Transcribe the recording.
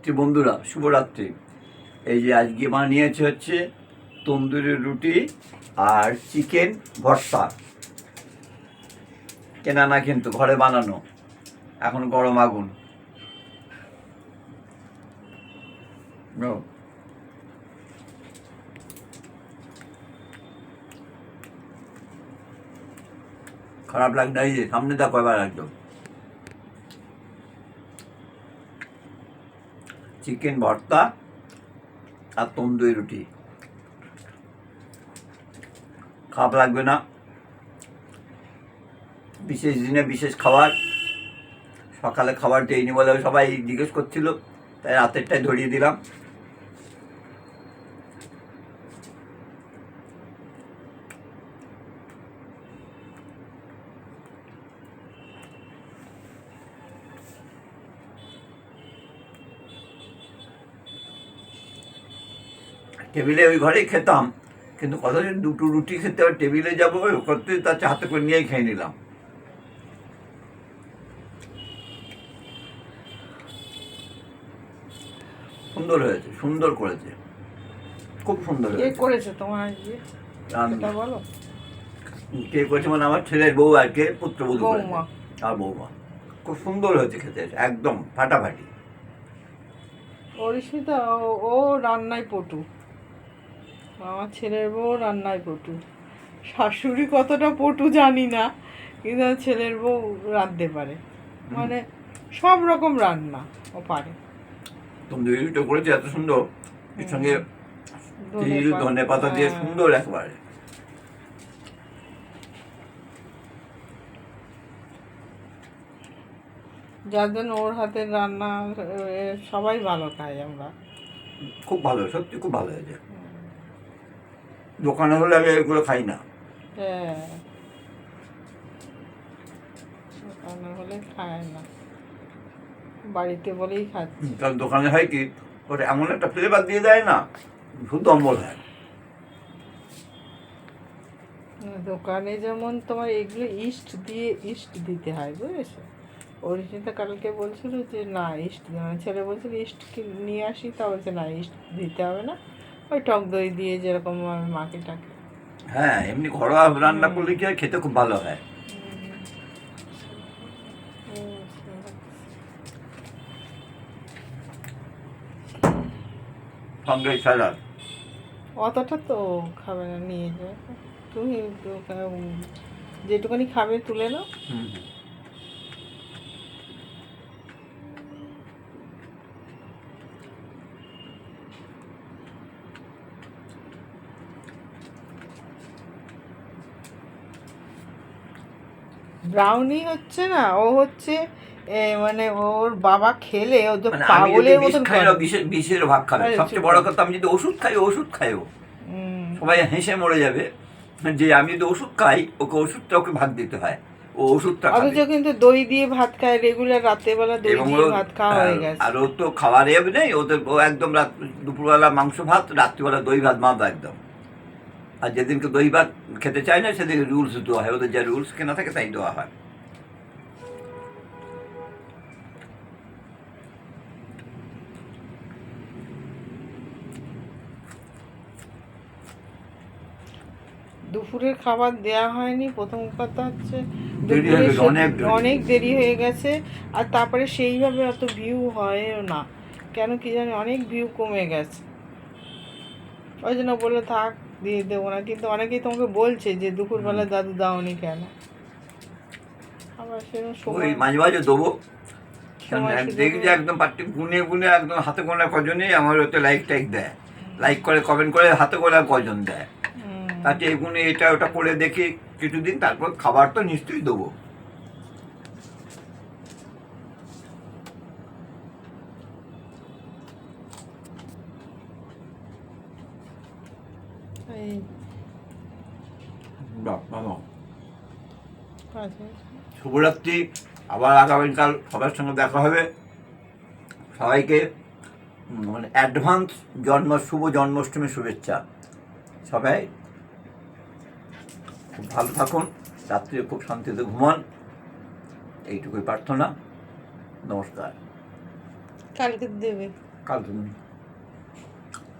শুভরাত্রি বন্ধুরা, শুভরাত্রি। এই যে আজকে বানিয়েছে হচ্ছে তন্দুরি রুটি আর চিকেন ভর্তা। কেনা না কিন্তু, ঘরে বানানো। এখন গরম আগুন। খারাপ লাগবে এই যে সামনে দেখো এবার একদম। চিকেন ভর্তা আর তন্দুরি রুটি। খাপ লাগবে না। বিশেষ দিনে বিশেষ খাবার। সকালে খাবার দেয়নি বলে সবাই জিজ্ঞেস করছিল, তাই রাতেরটাই ধরিয়ে দিলাম। টেবিলে ওই ঘরেই খেতাম। কিন্তু কতদিন দুটো রুটি খেতে হবে টেবিলে যাব করতে তার হাতে করে নিয়েই খেয়ে নিলাম। সুন্দর হয়েছে সুন্দর করেছে। খুব সুন্দর কে করেছে তোমার সেটা বলো। কে করেছে মানে আমার ছেলের বউ আর কে পুত্রবধূ। আর বৌমা। খুব সুন্দর হয়েছে খেতে একদম ফাটাফাটি। অরিষিতা ও- ও রান্নায় পটু। আমার ছেলের বউ রান্নায় পটু। শাশুড়ি কতটা পটু জানি না কিন্তু ছেলের বউ রাঁধতে পারে। মানে সব রকম রান্না ও পারে। তন্দুরি রুটি করেছে এত সুন্দর। এর সঙ্গে তিল ধনে পাতা দিয়ে হ্যাঁ। সুন্দর একবারে। যার জন্য ওর হাতের রান্না সবাই ভালো খাই আমরা। খুব ভালো সত্যি খুব ভালো হয়েছে। দোকানে হলে আমি এগুলো খাই না। হ্যাঁ। দোকানে হলে খায় না। বাড়িতে বলেই খাচ্ছি। কারণ দোকানে হয় কি? ওটা এমন একটা ফ্লেভার দিয়ে দেয় না শুধু অম্বল হয়। দোকানে যেমন তোমার এগুলো ইস্ট দিয়ে ইস্ট দিতে হয় বুঝেছ? অরিজিনটা কালকে বলছিল যে না ইস্ট ছেলে বলছিল ইস্ট নিয়ে আসি? তা বলছে না ইস্ট দিতে হবে না। ওই টক দই দিয়ে যেরকম আমি মাকে টাকে হ্যাঁ এমনি ঘরোয়া রান্না করলে কি খেতে খুব ভালো হয়। সঙ্গে স্যালাড। অতটা তো খাবে না নিয়ে যাবে। তুমি উম, খাবে তুলে নাও। ব্রাউনি হচ্ছে না ও হচ্ছে মানে ওর বাবা খেলে ও যে মানে আমি যদি পাগলের মতন না বিষের ভাগ খাবে। সবচেয়ে বড় কথা আমি যদি ওষুধ খাই ওষুধ খাই ও। সবাই হেসে মরে যাবে। যে আমি যদি ওষুধ খাই ওকে ওষুধটা ওকে ভাগ দিতে হয়। ও ওষুধটা অথচ কিন্তু দই দিয়ে ভাত খায় রেগুলার রাত্রেবেলা দই দিয়ে ভাত খাওয়া হয়ে গেছে। আর ও তো খাওয়ার নেই ওদের ও একদম রাত দুপুরবেলা মাংস ভাত রাত্রিবেলা দই ভাত মাপ একদম। আর যেদিনকে দই ভাত খেতে চায় না সেদিন রুলস দেওয়া হয়। ওদের যা রুলস কেনা থাকে তাই দেওয়া হয়। দুপুরের খাবার দেয়া হয়নি। প্রথম কথা হচ্ছে। অনেক দেরি। হয়ে গেছে আর তারপরে সেইভাবে অত ভিউ হয়ও না। কেন কি জানি অনেক ভিউ কমে গেছে। ওই জন্য বলে থাক। দিয়ে দেবো না। কিন্তু অনেকেই তোমাকে বলছে যে দুপুরবেলা দাদু দাওনি কেন? আবার সেরকম ওই মাঝে মাঝে দেবো। দেখি যে একদম পার্টি গুনে গুনে একদম হাতে গোনা কজনই আমার ওতে লাইক টাইক দেয়। লাইক করে কমেন্ট করে হাতে গোনা কজন দেয়। তাতে এগুনে এটা ওটা করে দেখি কিছুদিন তারপর খাবার তো নিশ্চয়ই দেবো। এই শুভরাত্রি। আবার আগামীকাল সবার সঙ্গে দেখা হবে। সবাইকে মানে অ্যাডভান্স জন্ম শুভ জন্মাষ্টমীর শুভেচ্ছা। সবাই খুব ভালো থাকুন। রাত্রে খুব শান্তিতে ঘুমান। এইটুকুই প্রার্থনা। নমস্কার। কালকে দেবে। কাল তুমি